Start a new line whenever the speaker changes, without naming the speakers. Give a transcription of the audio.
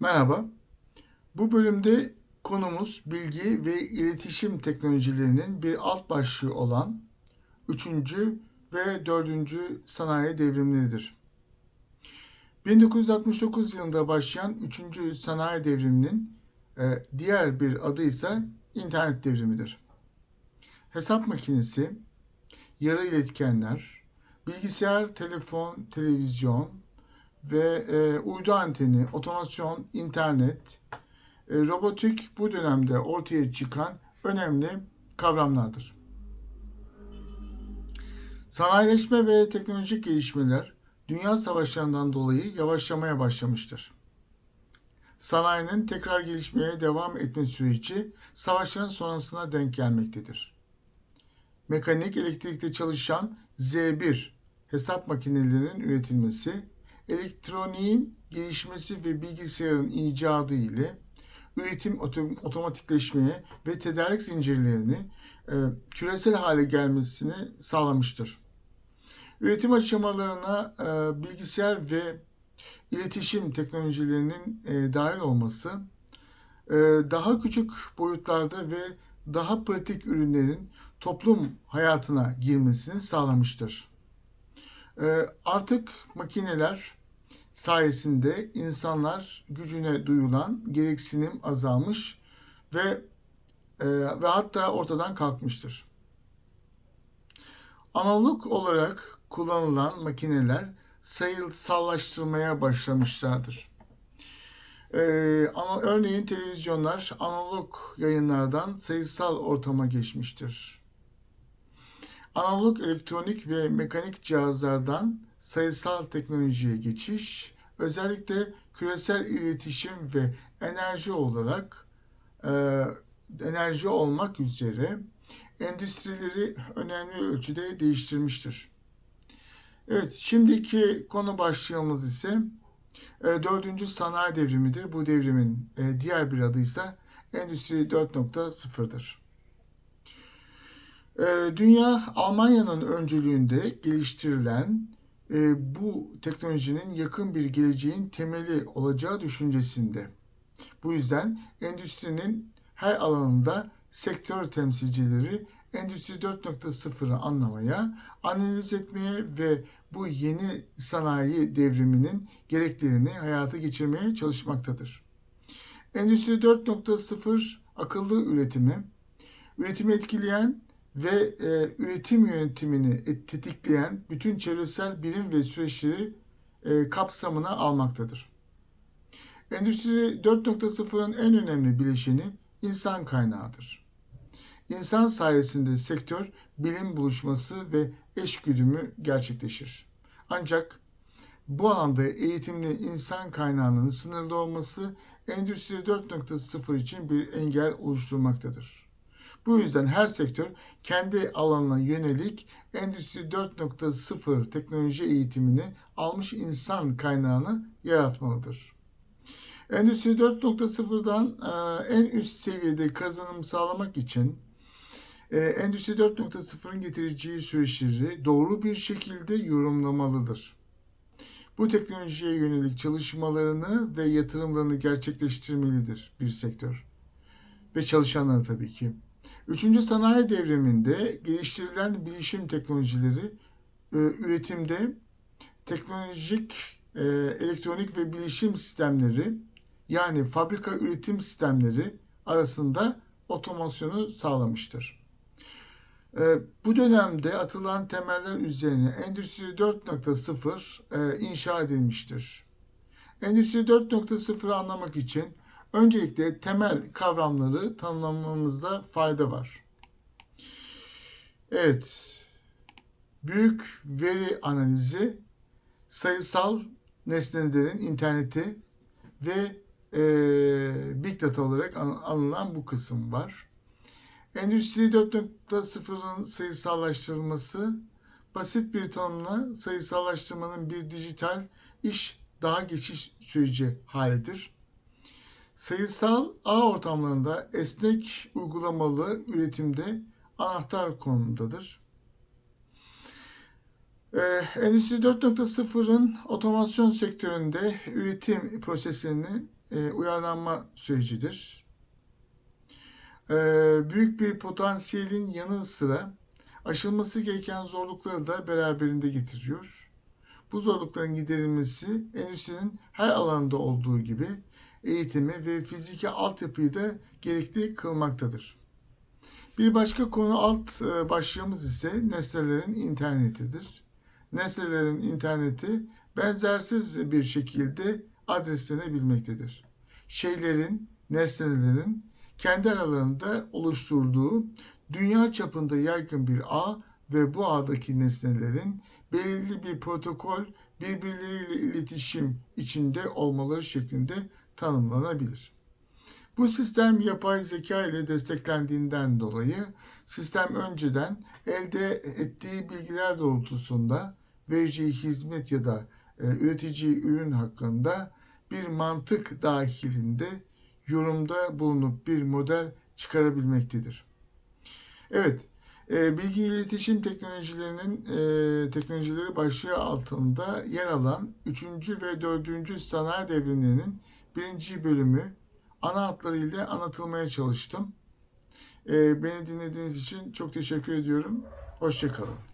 Merhaba. Bu bölümde konumuz bilgi ve iletişim teknolojilerinin bir alt başlığı olan 3. ve 4. sanayi devrimleridir. 1969 yılında başlayan 3. sanayi devriminin e, diğer bir adı ise internet devrimidir. Hesap makinesi, yarı iletkenler, bilgisayar, telefon, televizyon, ve e, uydu anteni, otomasyon, internet, e, robotik bu dönemde ortaya çıkan önemli kavramlardır. Sanayileşme ve teknolojik gelişmeler dünya savaşlarından dolayı yavaşlamaya başlamıştır. Sanayinin tekrar gelişmeye devam etme süreci savaşların sonrasına denk gelmektedir. Mekanik elektrikte çalışan Z1 hesap makinelerinin üretilmesi elektroniğin gelişmesi ve bilgisayarın icadı ile üretim otomatikleşmeye ve tedarik zincirlerini e, küresel hale gelmesini sağlamıştır. Üretim aşamalarına e, bilgisayar ve iletişim teknolojilerinin e, dahil olması, e, daha küçük boyutlarda ve daha pratik ürünlerin toplum hayatına girmesini sağlamıştır. E, artık makineler sayesinde insanlar gücüne duyulan gereksinim azalmış ve e, ve hatta ortadan kalkmıştır. Analog olarak kullanılan makineler sayısallaştırmaya başlamışlardır. Ee, örneğin televizyonlar analog yayınlardan sayısal ortama geçmiştir. Analog elektronik ve mekanik cihazlardan sayısal teknolojiye geçiş, özellikle küresel iletişim ve enerji olarak e, enerji olmak üzere endüstrileri önemli ölçüde değiştirmiştir. Evet, şimdiki konu başlığımız ise e, dördüncü sanayi devrimidir. Bu devrimin e, diğer bir adı ise Endüstri 4.0'dır. E, dünya Almanya'nın öncülüğünde geliştirilen e, bu teknolojinin yakın bir geleceğin temeli olacağı düşüncesinde. Bu yüzden endüstrinin her alanında sektör temsilcileri Endüstri 4.0'ı anlamaya, analiz etmeye ve bu yeni sanayi devriminin gereklerini hayata geçirmeye çalışmaktadır. Endüstri 4.0 akıllı üretimi, üretimi etkileyen ve e, üretim yönetimini tetikleyen bütün çevresel bilim ve süreçleri e, kapsamına almaktadır. Endüstri 4.0'ın en önemli bileşeni insan kaynağıdır. İnsan sayesinde sektör bilim buluşması ve eşgüdümü gerçekleşir. Ancak bu alanda eğitimli insan kaynağının sınırlı olması Endüstri 4.0 için bir engel oluşturmaktadır. Bu yüzden her sektör kendi alanına yönelik Endüstri 4.0 teknoloji eğitimini almış insan kaynağını yaratmalıdır. Endüstri 4.0'dan e, en üst seviyede kazanım sağlamak için e, Endüstri 4.0'ın getireceği süreçleri doğru bir şekilde yorumlamalıdır. Bu teknolojiye yönelik çalışmalarını ve yatırımlarını gerçekleştirmelidir bir sektör ve çalışanları tabii ki. Üçüncü sanayi devriminde geliştirilen bilişim teknolojileri e, üretimde teknolojik, e, elektronik ve bilişim sistemleri yani fabrika üretim sistemleri arasında otomasyonu sağlamıştır. E, bu dönemde atılan temeller üzerine Endüstri 4.0 e, inşa edilmiştir. Endüstri 4.0'ı anlamak için Öncelikle temel kavramları tanımlamamızda fayda var. Evet, büyük veri analizi, sayısal nesnelerin interneti ve e, Big Data olarak anılan bu kısım var. Endüstri 4.0'ın sayısallaştırılması, basit bir tanımla sayısallaştırmanın bir dijital iş daha geçiş süreci halidir. Sayısal ağ ortamlarında esnek uygulamalı üretimde anahtar konumundadır. Ee, Endüstri 4.0'ın otomasyon sektöründe üretim prosesini e, uyarlanma sürecidir. E, büyük bir potansiyelin yanı sıra aşılması gereken zorlukları da beraberinde getiriyor. Bu zorlukların giderilmesi endüstrinin her alanda olduğu gibi eğitimi ve fiziki altyapıyı da gerekli kılmaktadır. Bir başka konu alt e, başlığımız ise nesnelerin internetidir. Nesnelerin interneti benzersiz bir şekilde adreslenebilmektedir. Şeylerin, nesnelerin kendi aralarında oluşturduğu dünya çapında yaygın bir ağ ve bu ağdaki nesnelerin belirli bir protokol birbirleriyle iletişim içinde olmaları şeklinde tanımlanabilir. Bu sistem yapay zeka ile desteklendiğinden dolayı sistem önceden elde ettiği bilgiler doğrultusunda vereceği hizmet ya da e, üreteceği ürün hakkında bir mantık dahilinde yorumda bulunup bir model çıkarabilmektedir. Evet, e, bilgi iletişim teknolojilerinin e, teknolojileri başlığı altında yer alan 3. ve 4. sanayi devrimlerinin birinci bölümü ana hatlarıyla anlatılmaya çalıştım. E, beni dinlediğiniz için çok teşekkür ediyorum. Hoşçakalın.